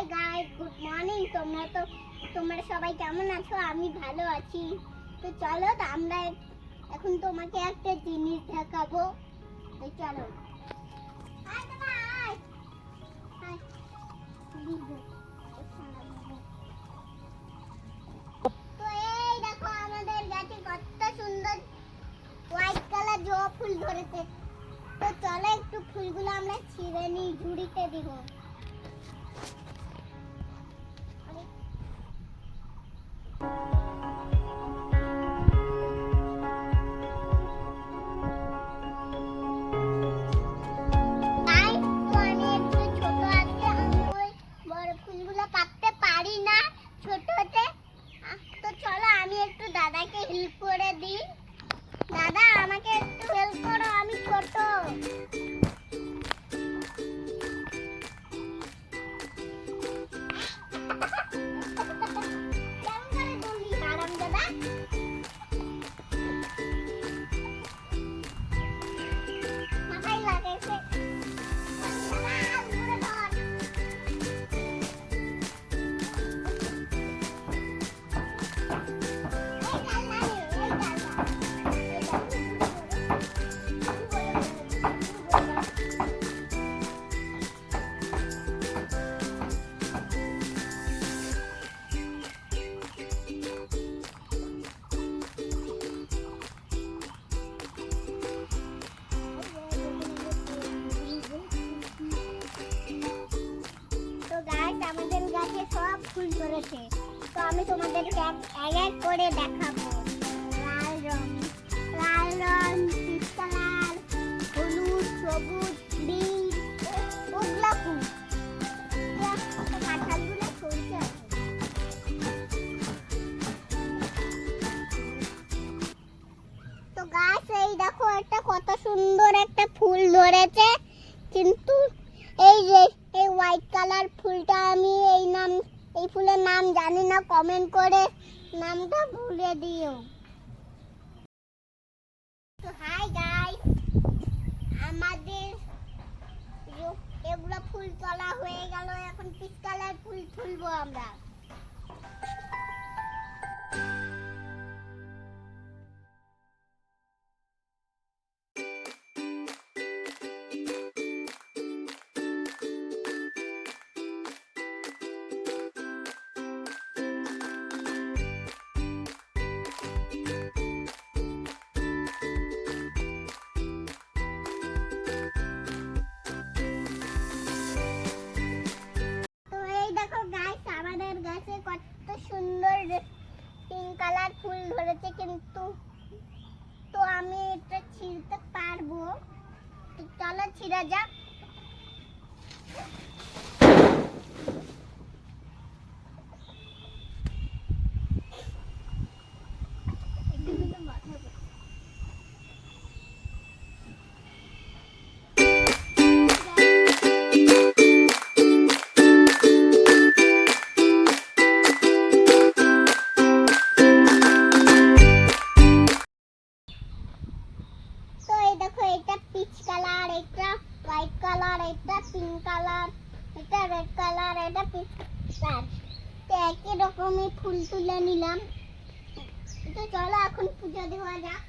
Hi guys good morning তোমরা তো, তোমরা সবাই কেমন আছো? আমি ভালো আছি। তো চলো আমরা এখন তোমাকে একটা জিনিস দেখাবো। তো চলো। তো এই দেখো, আমাদের গাছে কত সুন্দর হোয়াইট কালার জবা ফুল ধরেছে। তো চলো, একটু ফুলগুলো আমরা ছিঁড়ে নিই, ঝুড়িতে দিব। হেল্প করে দিই। দাদা আমাকে একটু হেল্প করো আমি ছোট। কেমন করে ধরলি? আমাদের গাছে সব ফুল ধরেছে। তো আমি তোমাদেরকে এক এক করে দেখাবো। লাল রং লাল রং পিচ কালার, হলুদ, সবুজ, নীল, ওগুলা ফুল। তো গাছ, এই দেখো একটা কত সুন্দর একটা ফুল ধরেছে। কিন্তু এই যে এই হোয়াইট কালার ফুলটা আমি এই নাম, এই ফুলের নাম জানি না কমেন্ট করে নামটা ভুলে দিও। হাই গাইস আমাদের এগুলো ফুল তোলা হয়ে গেল, এখন পিস কালার ফুল তুলবো আমরা। কিন্তু তো আমি এটা ছিঁড়তে পারব। তো চলো ছিঁড়া যাক। পিচ কালার এটা হোয়াইট কালার এটা পিঙ্ক কালার এটা রেড কালার এটা পিচ কালার তো একই রকমই ফুল তুলে নিলাম। তো চলো এখন পুজো দেওয়া যাক।